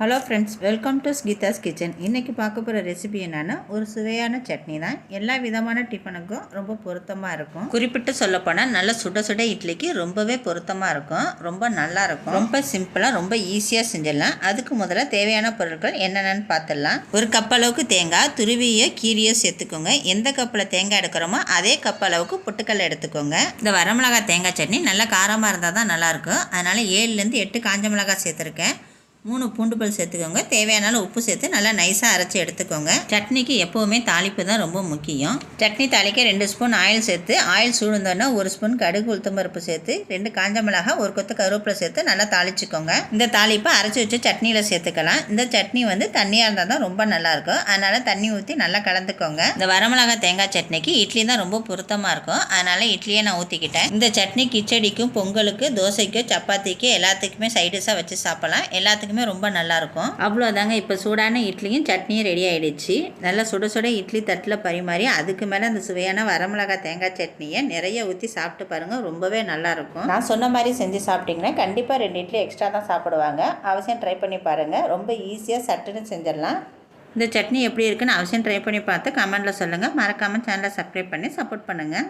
Hello friends welcome to Geetha's kitchen இன்றைக்கி பார்க்க போகிற ரெசிபி என்னென்னா ஒரு சுவையான சட்னி தான். எல்லா விதமான டிஃபனுக்கும் ரொம்ப பொருத்தமாக இருக்கும். குறிப்பிட்டு சொல்லப்போனால் நல்ல சுட சுட இட்லிக்கு ரொம்பவே பொருத்தமாக இருக்கும். ரொம்ப நல்லா இருக்கும். ரொம்ப சிம்பிளாக ரொம்ப ஈஸியாக செஞ்சிடலாம். அதுக்கு முதல்ல தேவையான பொருட்கள் என்னென்னு பார்த்துடலாம். ஒரு கப் அளவுக்கு தேங்காய் துருவியோ கீரியோ சேர்த்துக்கோங்க. எந்த கப்பில் தேங்காய் எடுக்கிறோமோ அதே கப் அளவுக்கு பொட்டுக்கல்ல எடுத்துக்கோங்க. இந்த வரமிளகாய் தேங்காய் சட்னி நல்லா காரமாக இருந்தால் தான் நல்லாயிருக்கும் அதனால் ஏழுலேருந்து எட்டு காஞ்ச மிளகாய் சேர்த்துருக்கேன். மூணு பூண்டு பல் சேர்த்துக்கோங்க. தேவையான உப்பு சேர்த்து நல்லா நைஸாக அரைச்சி எடுத்துக்கோங்க. சட்னிக்கு எப்போவுமே தாளிப்பு தான் ரொம்ப முக்கியம். சட்னி தாளிக்க ரெண்டு ஸ்பூன் ஆயில் சேர்த்து ஆயில் சூழ்ந்தோன்னா ஒரு ஸ்பூன் கடுகு உளுத்தம்பருப்பு சேர்த்து ரெண்டு காஞ்ச மிளகா ஒரு கொத்து கருவேப்பிலை சேர்த்து நல்லா தாளிச்சுக்கோங்க. இந்த தாளிப்பை அரைச்சி வச்சு சட்னியில் சேர்த்துக்கலாம். இந்த சட்னி வந்து தண்ணியாக இருந்தால் தான் ரொம்ப நல்லாயிருக்கும் அதனால் தண்ணி ஊற்றி நல்லா கலந்துக்கோங்க. இந்த வரமிளகா தேங்காய் சட்னிக்கு இட்லி தான் ரொம்ப பொருத்தமாக இருக்கும். அதனால் இட்லியை நான் ஊற்றிக்கிட்டேன் இந்த சட்னி கிச்சடிக்கும் பொங்கலுக்கு தோசைக்கு சப்பாத்திக்கு எல்லாத்துக்குமே சைடிஷாக வச்சு சாப்பிடலாம். எல்லாத்துக்குமே எல்லாத்துக்குமே ரொம்ப நல்லாயிருக்கும் அவ்வளோதாங்க இப்போ சூடான இட்லியும் சட்னியும் ரெடி ஆகிடுச்சு நல்லா சுட சுட இட்லி தட்டில் பரிமாறி அதுக்கு மேலே அந்த சுவையான வரமிளகா தேங்காய் சட்னியை நிறைய ஊற்றி சாப்பிட்டு பாருங்கள் ரொம்பவே நல்லாயிருக்கும் நான் சொன்ன மாதிரி செஞ்சு சாப்பிட்டீங்கன்னா கண்டிப்பாக ரெண்டு இட்லி எக்ஸ்ட்ரா தான் சாப்பிடுவாங்க. அவசியம் ட்ரை பண்ணி பாருங்கள் ரொம்ப ஈஸியாக சட்டுன்னு செஞ்சிடலாம். இந்த சட்னி எப்படி இருக்குன்னு அவசியம் ட்ரை பண்ணி பார்த்து கமெண்ட்டில் சொல்லுங்கள் மறக்காமல் சேனலை சப்ஸ்கிரைப் பண்ணி சப்போர்ட் பண்ணுங்கள்